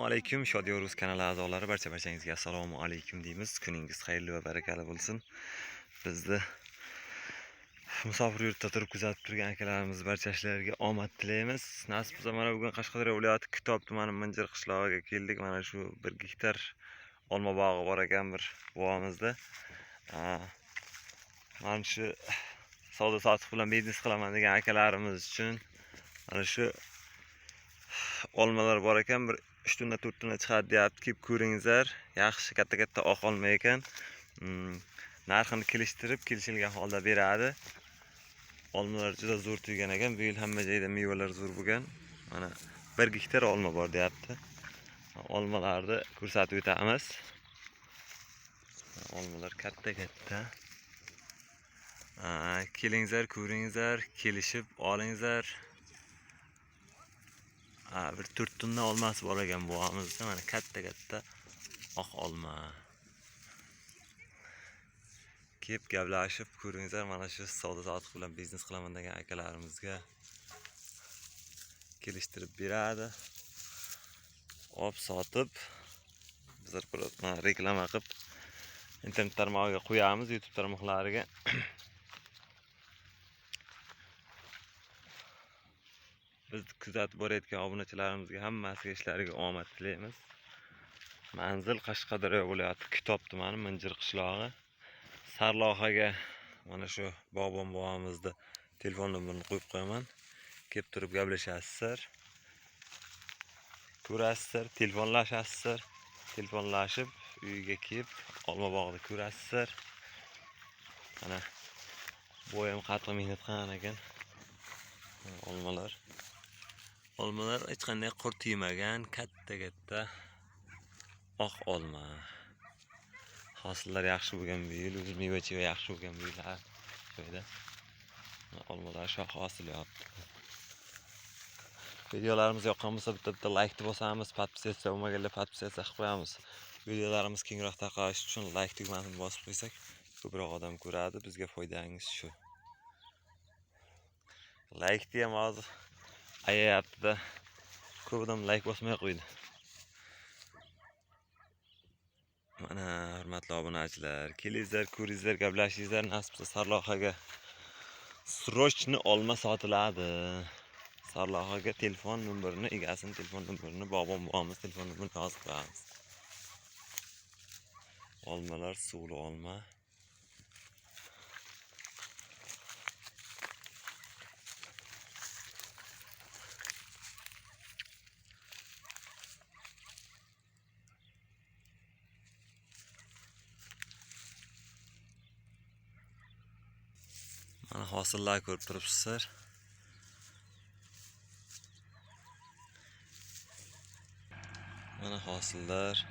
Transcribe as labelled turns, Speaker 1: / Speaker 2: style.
Speaker 1: assalomu alaykum. Shodiyor rus kanali a'zolari barcha barchangizga assalomu alaykum deymiz. Kuningiz xayrli va barakali bo'lsin. Bizni musofir yurtda turib kuzatib turgan akalarimiz barchasilarga omad tilaymiz. Nasib bo'lsa mana bugun qashqadaryo viloyati kitob tumani minjir qishlog'iga keldik. Mana shu bir gektar olma bog'i bor ekan bir buvamizda. Mana shu savdo sotiq bilan biznes qilaman degan akalarimiz uchun mana shu olmalar bor ekan. Bir uch tunda to'rt tunda chiqadi deyapti kelib ko'ringizlar yaxshi katta katta oq olma ekan. Hmm, narxini kelishtirib kelishilgan holda beradi. Olmalar juda zo'r tuygan ekan. Bu yil hamma joyda mevalar zo'r bo'lgan. Mana bir gektar olma bor deyapti. Olmalarni ko'rsatib o'tamiz. Olmalar katta katta. Aa, kelingizlar ko'ringizlar kelishib olingizlar. Ha, bir to'rt tunda olmasi bor ekan buvamizda mana katta katta. Oq olma. Kelib gaplashib ko'ringizlar mana shu savdo sotiq bilan biznes qilaman degan akalarimizga kelishtirib beradi olib sotib bizlar reklama qilib internet tarmog'iga qo'yamiz youtube tarmoqlariga bizni kuzatib borayotgan obunachilarimizga hammasiga ishlariga omad tilaymiz manzil qashqadaryo viloyati kitob tumani minjir qishlog'i sarlavhaga mana shu bog'bon buvamizni telefon nomerini qo'yib qo'yaman. Kelib turib gaplashasizlar. Ko'rasizlar telefonlashasizlar. Telefonlashib uyiga kelib olma bog'ni ko'rasizlar. Mana bu ham qattiq mehnat qilgan ekan. Olmalar olmalar hech qanday qurt yemagan katta katta. Oq olma. Hosillar yaxshi bo'lgan bu yil o'zi meva cheva yaxshi bo'lgan bu yil har joyda. Mana olmalar shoh osilyapti videolarimiz yoqqan bo'lsa bitta bitta laykni bosamiz подписаться bo'lmaganlar подписаться qilib qo'yamiz. Videolarimiz kengroq tarqalishi uchun layk tugmasini bosib qo'ysak ko'proq odam ko'radi. Bizga foydangiz shu. Laykni ham hozir. Ayayaptida ko'p odam layk bosmay qo'ydi. Mana hurmatli obunachilar kelingizlar ko'ringizlar gaplashingizlar nasib bo'lsa sarlohaga срочно olma sotiladi. Sarlohaga telefon nomerini egasini telefon nomerini bog'bon buvamiz telefon nomerini yozib qo'yamiz olmalar suvli olma. Mana hosillarni ko'rib turibsizlar. Mana hosillar.